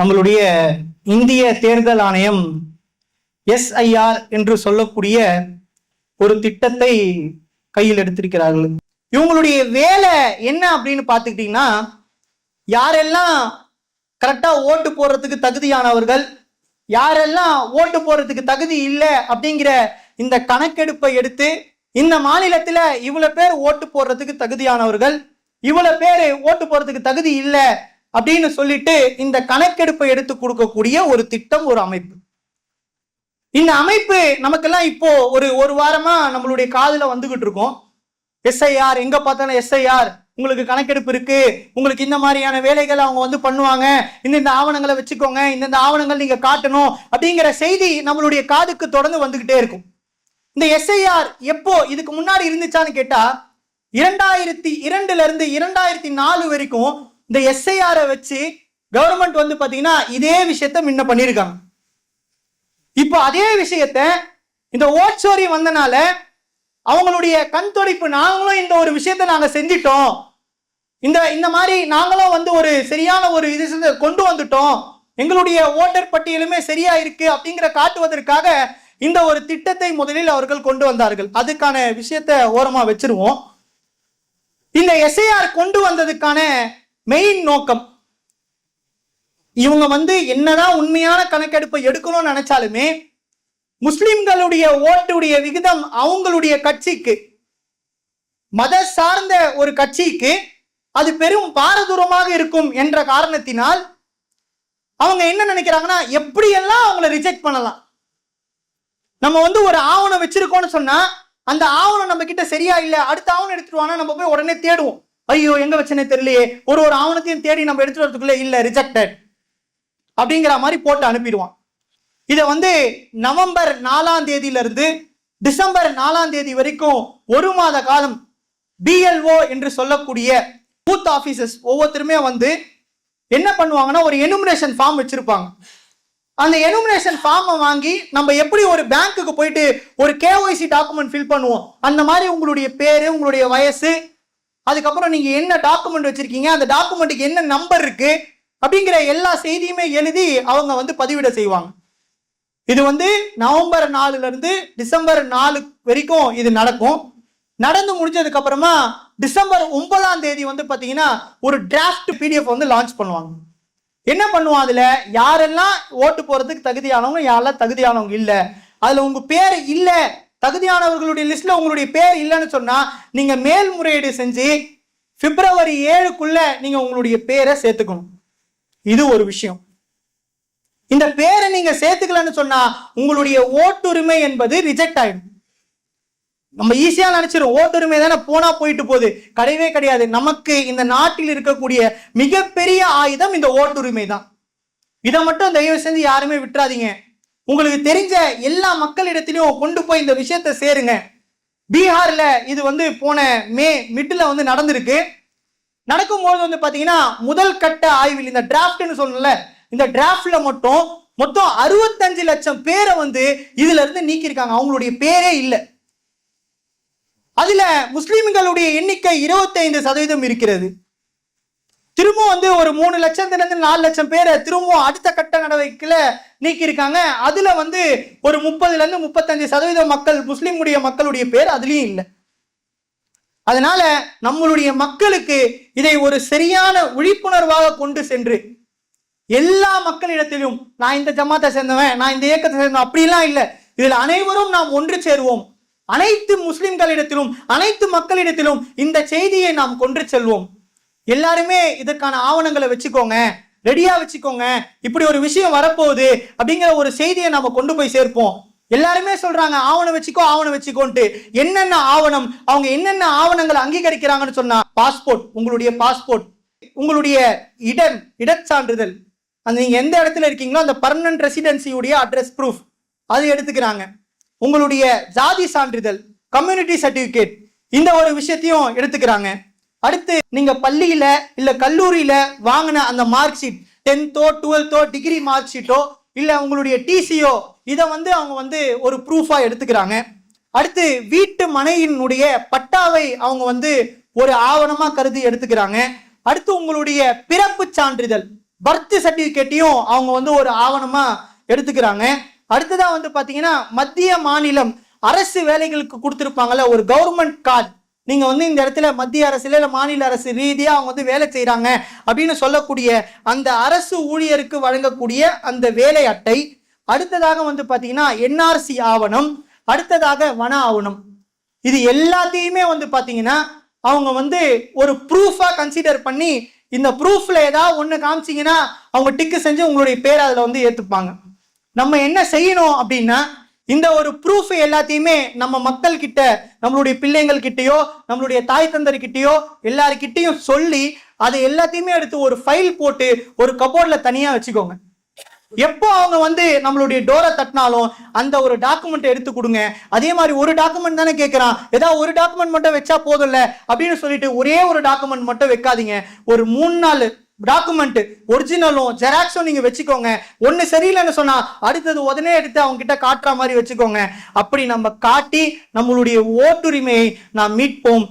நம்மளுடைய இந்திய தேர்தல் ஆணையம் எஸ்ஐஆர் என்று சொல்லக்கூடிய ஒரு திட்டத்தை கையில் எடுத்திருக்கிறார்கள். இவங்களுடைய வேலை என்ன அப்படின்னு பார்த்துக்கிட்டிங்கன்னா யாரெல்லாம் கரெக்டாக ஓட்டு போடுறதுக்கு தகுதியானவர்கள் யாரெல்லாம் ஓட்டு போடுறதுக்கு தகுதி இல்லை அப்படிங்கிற இந்த கணக்கெடுப்பை எடுத்து இந்த மாநிலத்தில் இவ்வளோ பேர் ஓட்டு போடுறதுக்கு தகுதியானவர்கள் இவ்வளோ பேர் ஓட்டு போடுறதுக்கு தகுதி இல்லை அப்படின்னு சொல்லிட்டு இந்த கணக்கெடுப்பை எடுத்து கொடுக்கக்கூடிய ஒரு திட்டம் ஒரு அமைப்பு. இந்த அமைப்பு நமக்கெல்லாம் இப்போ ஒரு ஒரு வாரமா நம்மளுடைய காதுல வந்துகிட்டு இருக்கோம். எஸ்ஐஆர் எங்க பார்த்தாலும் எஸ்ஐஆர் உங்களுக்கு கணக்கெடுப்பு இருக்கு உங்களுக்கு இந்த மாதிரியான வேலைகள் அவங்க வந்து பண்ணுவாங்க இந்த இந்த ஆவணங்களை வச்சுக்கோங்க இந்த ஆவணங்கள் நீங்க காட்டணும் அப்படிங்கிற செய்தி நம்மளுடைய காதுக்கு தொடர்ந்து வந்துகிட்டே இருக்கும். இந்த எஸ்ஐஆர் எப்போ இதுக்கு முன்னாடி இருந்துச்சான்னு கேட்டா இரண்டாயிரத்தி இரண்டுல இருந்து இரண்டாயிரத்தி நாலு வரைக்கும் இந்த எஸ்ஐஆரை வச்சு கவர்மெண்ட் வந்து பார்த்தீங்கன்னா இதே விஷயத்த முன்ன பண்ணியிருக்காங்க இப்போ அதே விஷயத்த இந்த ஓட்சோரி வந்தனால அவங்களுடைய கண் துடைப்பு நாங்களும் இந்த ஒரு விஷயத்த நாங்கள் செஞ்சிட்டோம். இந்த இந்த மாதிரி நாங்களும் வந்து ஒரு சரியான ஒரு இது கொண்டு வந்துட்டோம். எங்களுடைய ஓட்டர் பட்டியலுமே சரியா இருக்கு அப்படிங்கிற காட்டுவதற்காக இந்த ஒரு திட்டத்தை முதலில் அவர்கள் கொண்டு வந்தார்கள். அதுக்கான விஷயத்த ஓரமா வச்சிருவோம். இந்த எஸ்ஐஆர் கொண்டு வந்ததுக்கான மெயின் நோக்கம். இவங்க வந்து என்னதான் உண்மையான கணக்கெடுப்பை எடுக்கணும்னு நினைச்சாலுமே முஸ்லிம்களுடைய ஓட்டுடைய விகிதம் அவங்களுடைய கட்சிக்கு மத சார்ந்த ஒரு கட்சிக்கு அது பெரும் பாரதூரமாக இருக்கும் என்ற காரணத்தினால் அவங்க என்ன நினைக்கிறாங்கன்னா எப்படியெல்லாம் அவங்கள ரிஜெக்ட் பண்ணலாம்? நம்ம வந்து ஒரு ஆவணம் வச்சிருக்கோம்னு சொன்னா அந்த ஆவணம் நம்ம கிட்ட சரியா இல்லை அடுத்த ஆவணம் எடுத்துட்டு நம்ம போய் உடனே தேடுவோம். ஐயோ எங்க வச்சனே தெரியலையே. ஒரு ஒரு ஆவணத்தையும் தேடி நம்ம எடுத்துட்டு வரதுக்குள்ள இல்ல ரிஜெக்டட் அப்படிங்கிற மாதிரி போட்டு அனுப்பிடுவான். இதை வந்து நவம்பர் நாலாம் தேதியிலிருந்து டிசம்பர் நாலாம் தேதி வரைக்கும் ஒரு மாத காலம் பிஎல்ஓ என்று சொல்லக்கூடிய பூத் ஆபீசர்ஸ் ஒவ்வொருத்தருமே வந்து என்ன பண்ணுவாங்கன்னா ஒரு எனுமினேஷன் ஃபார்ம் வச்சிருப்பாங்க. அந்த எனுமினேஷன் ஃபார்மை வாங்கி நம்ம எப்படி ஒரு பேங்க்குக்கு போயிட்டு ஒரு கேஒய்சி டாக்குமெண்ட் ஃபில் பண்ணுவோம்? அந்த மாதிரி உங்களுடைய பேரு உங்களுடைய வயசு அதுக்கப்புறம் நீங்கள் என்ன டாக்குமெண்ட் வச்சிருக்கீங்க? அந்த டாக்குமெண்ட்டுக்கு என்ன நம்பர் இருக்குது அப்படிங்கிற எல்லா செய்தியுமே எழுதி அவங்க வந்து பதிவிட செய்வாங்க. இது வந்து நவம்பர் நாலுலேருந்து டிசம்பர் நாலு வரைக்கும் இது நடக்கும். நடந்து முடிஞ்சதுக்கு அப்புறமா டிசம்பர் ஒன்பதாம் தேதி வந்து பார்த்தீங்கன்னா ஒரு டிராஃப்ட் பிடிஎஃப் வந்து லான்ச் பண்ணுவாங்க. என்ன பண்ணுவோம் அதில்? யாரெல்லாம் ஓட்டு போகிறதுக்கு தகுதியானவங்க யாரெல்லாம் தகுதியானவங்க இல்லை அதில் உங்கள் பேர் இல்லை தகுதியானவர்களுடைய லிஸ்ட்ல உங்களுடைய பேர் இல்லைன்னு சொன்னா நீங்க மேல்முறையீடு செஞ்சு பிப்ரவரி ஏழுக்குள்ள நீங்க உங்களுடைய பேரை சேர்த்துக்கணும். இது ஒரு விஷயம். இந்த பேரை நீங்க சேர்த்துக்கலன்னு சொன்னா உங்களுடைய ஓட்டுரிமை என்பது ரிஜெக்ட் ஆயிடும். நம்ம ஈஸியா நினைச்சிரும் ஓட்டுரிமை தானே போனா போயிட்டு போகுது. கிடையவே கிடையாது. நமக்கு இந்த நாட்டில் இருக்கக்கூடிய மிகப்பெரிய ஆயுதம் இந்த ஓட்டுரிமை தான். இதை மட்டும் தயவு செஞ்சு யாருமே விட்டுறாதீங்க. உங்களுக்கு தெரிஞ்ச எல்லா மக்களிடத்திலையும் கொண்டு போய் இந்த விஷயத்தை சேருங்க. பீகார்ல இது வந்து போன மே மிட்ல வந்து நடந்திருக்கு. நடக்கும்போது வந்து பாத்தீங்கன்னா முதல் கட்ட ஆய்வில் இந்த டிராஃப்ட்னு சொல்லல இந்த டிராஃப்ட்ல மட்டும் மொத்தம் அறுபத்தஞ்சு லட்சம் பேரை வந்து இதுல இருந்து நீக்கியிருக்காங்க. அவங்களுடைய பேரே இல்லை. அதுல முஸ்லிம்களுடைய எண்ணிக்கை 25% சதவீதம் இருக்கிறது. திரும்பவும் வந்து ஒரு மூணு லட்சத்துலேருந்து நாலு லட்சம் பேரை திரும்பவும் அடுத்த கட்ட நடவடிக்கையில் நீக்கியிருக்காங்க. அதில் வந்து ஒரு முப்பதுலேருந்து முப்பத்தஞ்சு சதவீதம் மக்கள் முஸ்லீமுடைய மக்களுடைய பேர் அதுலேயும் இல்லை. அதனால நம்மளுடைய மக்களுக்கு இதை ஒரு சரியான விழிப்புணர்வாக கொண்டு சென்று எல்லா மக்களிடத்திலும் நான் இந்த ஜமாத்தை சேர்ந்தவன் நான் இந்த இயக்கத்தை சேர்ந்தவன் அப்படிலாம் இல்லை. இதில் அனைவரும் நாம் ஒன்று சேருவோம். அனைத்து முஸ்லிம்களிடத்திலும் அனைத்து மக்களிடத்திலும் இந்த செய்தியை நாம் கொண்டு செல்வோம். எல்லாருமே இதற்கான ஆவணங்களை வச்சுக்கோங்க ரெடியா வச்சுக்கோங்க. இப்படி ஒரு விஷயம் வரப்போகுது அப்படிங்கிற ஒரு செய்தியை நம்ம கொண்டு போய் சேர்ப்போம். எல்லாருமே சொல்றாங்க ஆவணம் வச்சுக்கோ ஆவணம் வச்சுக்கோன்ட்டு. என்னென்ன ஆவணம்? அவங்க என்னென்ன ஆவணங்களை அங்கீகரிக்கிறாங்கன்னு சொன்னா பாஸ்போர்ட் உங்களுடைய பாஸ்போர்ட் உங்களுடைய இடம் இடச்சான்றிதழ். அந்த நீங்க எந்த இடத்துல இருக்கீங்களோ அந்த பர்மனன்ட் ரெசிடென்சியுடைய அட்ரஸ் ப்ரூஃப் அது எடுத்துக்கிறாங்க. உங்களுடைய ஜாதி சான்றிதழ் கம்யூனிட்டி சர்டிபிகேட் இந்த ஒரு விஷயத்தையும் எடுத்துக்கிறாங்க. அடுத்து நீங்க பள்ளியில இல்ல கல்லூரியில வாங்கின அந்த மார்க் ஷீட் டென்த்தோ டுவெல்த்தோ டிகிரி மார்க் ஷீட்டோ இல்ல உங்களுடைய டிசியோ இதை வந்து அவங்க வந்து ஒரு ப்ரூஃபா எடுத்துக்கிறாங்க. அடுத்து வீட்டு மனையினுடைய பட்டாவை அவங்க வந்து ஒரு ஆவணமா கருதி எடுத்துக்கிறாங்க. அடுத்து உங்களுடைய பிறப்பு சான்றிதழ் பர்த் சர்டிபிகேட்டையும் அவங்க வந்து ஒரு ஆவணமா எடுத்துக்கிறாங்க. அடுத்ததான் வந்து பாத்தீங்கன்னா மத்திய மாநிலம் அரசு வேலைகளுக்கு கொடுத்துருப்பாங்கல்ல ஒரு கவர்மெண்ட் கார்டு நீங்க வந்து இந்த இடத்துல மத்திய அரசுல இல்ல மாநில அரசு ரீதியா அவங்க வந்து வேலை செய்கிறாங்க அப்படின்னு சொல்லக்கூடிய அந்த அரசு ஊழியருக்கு வழங்கக்கூடிய அந்த வேலை அட்டை அடுத்ததாக வந்து பாத்தீங்கன்னா என்ஆர்சி ஆவணம் அடுத்ததாக வன ஆவணம். இது எல்லாத்தையுமே வந்து பாத்தீங்கன்னா அவங்க வந்து ஒரு ப்ரூஃபா கன்சிடர் பண்ணி இந்த ப்ரூஃப்ல ஏதாவது ஒன்று காமிச்சீங்கன்னா அவங்க டிக்கு செஞ்சு உங்களுடைய பேர் அதில் வந்து ஏற்றுப்பாங்க நம்ம என்ன செய்யணும் அப்படின்னா இந்த ஒரு ப்ரூஃப் எல்லாத்தையுமே நம்ம மக்கள் கிட்ட நம்மளுடைய பிள்ளைங்கள் கிட்டயோ நம்மளுடைய தாய் தந்தர்கிட்டயோ எல்லாருக்கிட்டையும் சொல்லி அதை எல்லாத்தையுமே எடுத்து ஒரு ஃபைல் போட்டு ஒரு கபோர்ட்ல தனியா வச்சுக்கோங்க. எப்போ அவங்க வந்து நம்மளுடைய டோரை தட்டினாலும் அந்த ஒரு டாக்குமெண்ட் எடுத்து கொடுங்க. அதே மாதிரி ஒரு டாக்குமெண்ட் தானே கேட்குறான் ஏதாவது ஒரு டாக்குமெண்ட் மட்டும் வச்சா போதும்ல? அப்படின்னு சொல்லிட்டு ஒரே ஒரு டாக்குமெண்ட் மட்டும் வைக்காதீங்க. ஒரு மூணு நாள் டாக்குமெண்ட் ஒரிஜினலும் ஜெராக்ஸும் நீங்க வச்சுக்கோங்க. ஒன்னு சரியில்லைன்னு சொன்னா அடுத்தது உடனே எடுத்து அவங்க கிட்ட காட்டுற மாதிரி வச்சுக்கோங்க. அப்படி நம்ம காட்டி நம்மளுடைய ஓட்டுரிமையை நாம் மீட்போம்.